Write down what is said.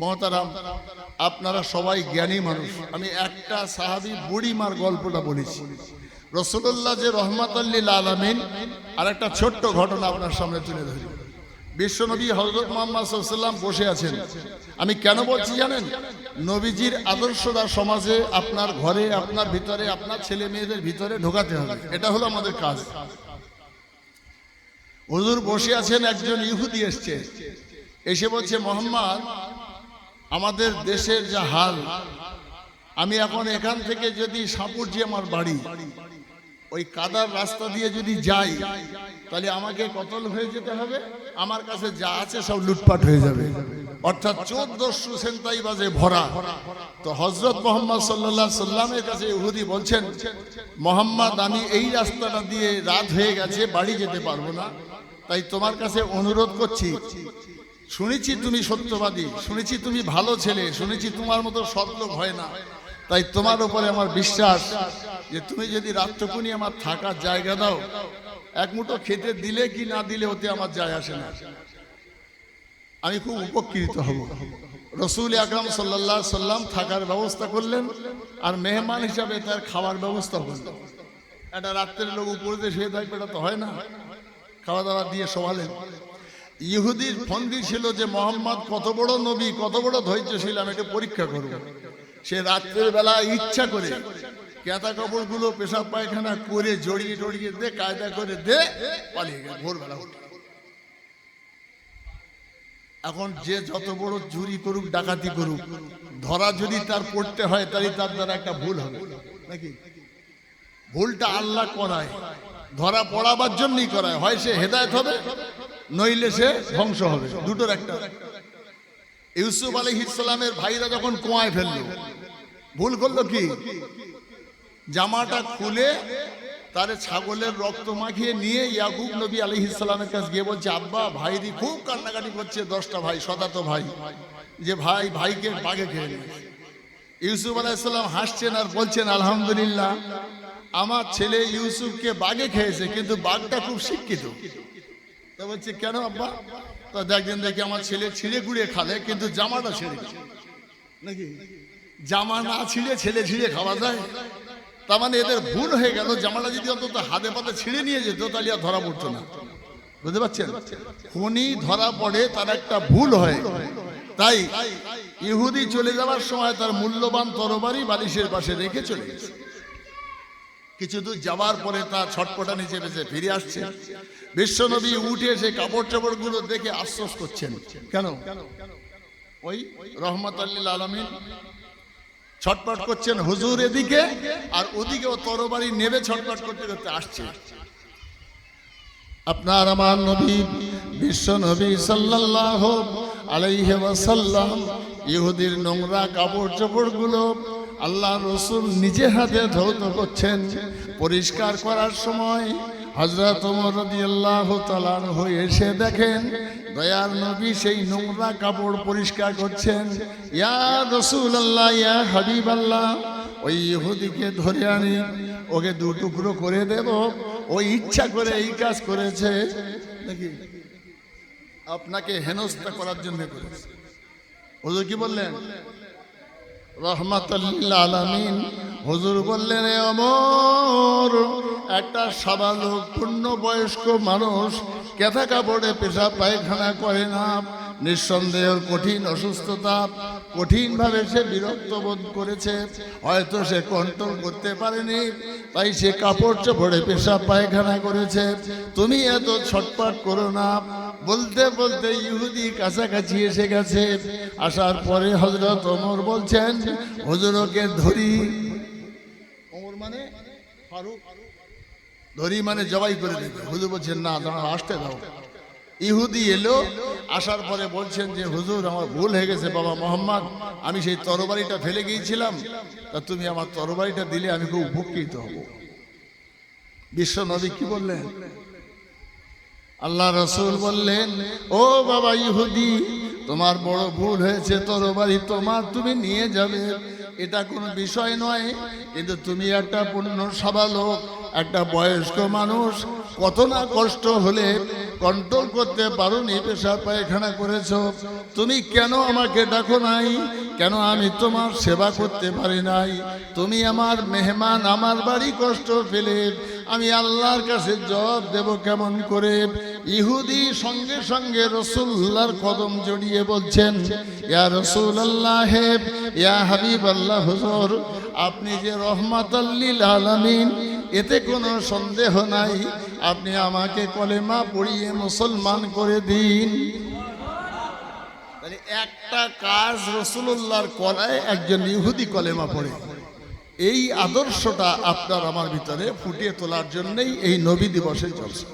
মহতারাম, আপনারা সবাই জ্ঞানী মানুষ। আমি একটা সাহাবি বুড়িমার গল্পটা বলেছি। রসুল্লাহ যে রহমত আল্লিল আলমিন আর একটা ছোট্ট ঘটনা আপনার সামনে তুলে ধরি। বিশ্বনবী হজরত মোহাম্মদ বসে আছেন। আমি কেন বলছি জানেন? নবীজির আদর্শটা সমাজে আপনার ঘরে, আপনার ভিতরে, আপনার ছেলে মেয়েদের ভিতরে ঢোকাতে হবে। এটা হলো আমাদের কাজ। হুজুর বসে আছেন, একজন ইহুদি এসছে। এসে বলছে, মোহাম্মদ আমাদের দেশের যা হাল, আমি এখন এখান থেকে যদি সাপুরজি আমার বাড়ি, ওই কাদার রাস্তা দিয়ে যদি যাই, তাহলে আমাকে কতল হয়ে যেতে হবে? আমার কাছে যা আছে সব লুটপাট হয়ে যাবে। অর্থাৎ চোদ্দশো সেন্তাই বাজে ভরা। তো হজরত মোহাম্মদ সাল্লাহ সাল্লামের কাছে ইহুদি বলছেন, মোহাম্মদ, আমি এই রাস্তাটা দিয়ে রাত হয়ে গেছে, বাড়ি যেতে পারব না। তাই তোমার কাছে অনুরোধ করছি শুনেছি তুমি সত্যবাদী, শুনেছি তুমি ভালো ছেলে, শুনেছি তোমার মতো সৎলোক হয় না। তাই তোমার উপরে আমার বিশ্বাস যে তুমি যদি রাত্রকুনি আমার থাকার জায়গা দাও, এক মুঠো খেতে দিলে কি না দিলে ওতে আমার যায় আসে না। আমি খুব উপকৃত হব। রসুল আকরাম সাল্লাহ সাল্লাম থাকার ব্যবস্থা করলেন আর মেহমান হিসাবে তার খাওয়ার ব্যবস্থা করলেন। একটা রাত্রের লোক উপরে শুয়ে থাকবে, এটা তো হয় না। খাওয়া দাওয়া দিয়ে শোয়ালেন। ইহুদির ফন্দি ছিল যে, মোহাম্মদ, কত বড় নবী, কত বড় ধৈর্যশীল, আমি এটা পরীক্ষা করব। সে রাত্রের বেলা ইচ্ছা করে কেতা কাপড়গুলো পেশাব পায়খানা করে জড়িয়ে টড়িয়ে দে, কায়দা করে দে, পালিয়ে গেল, ভোরবেলা এখন যে যত বড় চুরি করুক, ডাকাতি করুক, ধরা যদি তার পড়তে হয়, তাহলে তার দ্বারা একটা ভুল হবে। নাকি? ভুলটা আল্লাহ করায়। ধরা পড়াবার জন্যই করায়। হয় সে হেদায়ত হবে? নইলে সে ধ্বংস হবে। দুটোর একটা। ইউসুফ আলী ইসলামের ভাইরা যখন কুয়ায় ফেলল, ভুল করল কি? জামাটা খুলে তারে ছাগলের রক্ত মাখিয়ে নিয়ে ইয়াকুব নবী আলী ইসলামের কাছে গিয়ে বলছে, আব্বা ভাইরি খুব কান্নাকাটি করছে দশটা ভাই শতাত ভাই। যে ভাই, ভাইকে বাঘে খেয়ে নিয়েছে। ইউসুফ আলাইসাল্লাম হাসছেন আর বলছেন, আলহামদুলিল্লাহ, আমার ছেলে ইউসুফকে বাগে খেয়েছে, কিন্তু বাঘটা খুব শিক্ষিত। তা বলছে, কেন আব্বা? তা দেখবেন দেখি আমার ছেলে ছিঁড়ে গুড়িয়ে খালে কিন্তু জামাটা ছেড়ে। নাকি? জামা না ছিঁড়ে ছেলে ছিঁড়ে খাওয়া যায়। তার মানে এদের ভুল হয়ে গেল, জামাটা যদি অন্তত হাতে পাতে ছিঁড়ে নিয়ে যেত, তাহলে আর ধরা পড়তো না। বুঝতে পারছেন? খুনি ধরা পড়ে, তার একটা ভুল হয়। তাই ইহুদি চলে যাওয়ার সময় তার মূল্যবান তরবারি বালিশের পাশে রেখে চলে গেছে। কিছু দূর যাওয়ার পরে তার ছটপটা নিচে বেঁচে ফিরে আসছে। বিশ্বনবী উঠে এসে কাপড় চাপড়গুলো দেখে আশ্বাস করছেন। কেন? ওই রহমত আল্লিল আলমিন ছটপট করছেন হুজুর এদিকে আর ওদিকে ও তরবারি নেবে ছটপট করতে করতে আসছে। আপনার আমার নবী বিশ্ব নবী সাল্লাল্লাহু আলাইহি ওয়াসাল্লাম ইহুদির নোংরা কাপড় চোপড়গুলো আল্লাহ রসুল নিজে হাতে ধৌত করছেন। পরিষ্কার করার সময় হজরত হয়ে এসে দেখেন, দয়ার নবী সেই নোংরা কাপড় পরিষ্কার করছেন। ইয়া রাসূলুল্লাহ, ইয়া হাবিবাল্লাহ, ওই ইহুদিকে ধরে আনি, ওকে দু টুকরো করে দেব। ওই ইচ্ছা করে এই কাজ করেছে। নাকি? আপনাকে হেনস্থা করার জন্য করেছে। হুজুর কি বললেন? রহমাতুল্লিল আলামিন। হুজুর বললেন, এ অমর, একটা সাবালক পূর্ণ বয়স্ক মানুষ কেথা কাপড়ে পেশা পায়খানা করে না? নিঃসন্দেহ কঠিন অসুস্থতা, কঠিনভাবে সে বিরক্ত বোধ করেছে। হয়তো সে কন্ট্রোল করতে পারেনি, তাই সে কাপড় চোপড়ে পেশা পায়খানা করেছে। তুমি এত ছটপট করো না বলতে বলতে ইহুদি কাছাকাছি এসে গেছে। আসার পরে হজরত ওমর বলছেন, হজরকে ধরি। ওমর মানে ফারুক। ধরি মানে জবাই করে দেবে। হুজুর বলছেন, না দাঁড়া আসতে দাও। ইহুদি এলো, আসার পরে বলছেন যে, হুজুর, আমার ভুল হয়ে গেছে, বাবা মোহাম্মদ। আমি সেই তরবারিটা ফেলে গিয়েছিলাম। তা তুমি আমার তরবারিটা দিলে আমি খুব উপকৃত হব। বিশ্ব নবী কি বললেন? আল্লাহ রসুল বললেন, ও বাবা ইহুদি, তোমার বড় ভুল হয়েছে, তোর বাড়ি তোমার, তুমি নিয়ে যাবে। এটা কোনো বিষয় নয়, কিন্তু তুমি একটা পূর্ণ সবালোক একটা বয়স্ক মানুষ, কত না কষ্ট হলে কন্ট্রোল করতে পারোনি পেশা পায়খানা করেছ। তুমি কেন আমাকে ডাকো নাই? কেন আমি তোমার সেবা করতে পারি নাই? তুমি আমার মেহমান, আমার বাড়ি কষ্ট পেলে আমি আল্লাহর কাছে জবাব দেব কেমন করে? ইহুদি সঙ্গে সঙ্গে রসুল্লাহর কদম জড়িয়ে বলছেন, ইয়া রসুল আল্লাহ ইয়া হাবিব আল্লাহ হুজুর, আপনি যে রহমাত আল্লিল এতে কোনো সন্দেহ নাই। আপনি আমাকে কলেমা পড়িয়ে মুসলমান করে দিন। একটা কাজ রসুল্লাহর করায় একজন ইহুদি কলেমা পড়ে। এই আদর্শটা আপনার আমার ভিতরে ফুটিয়ে তোলার জন্যই এই নবী দিবসে চলছে।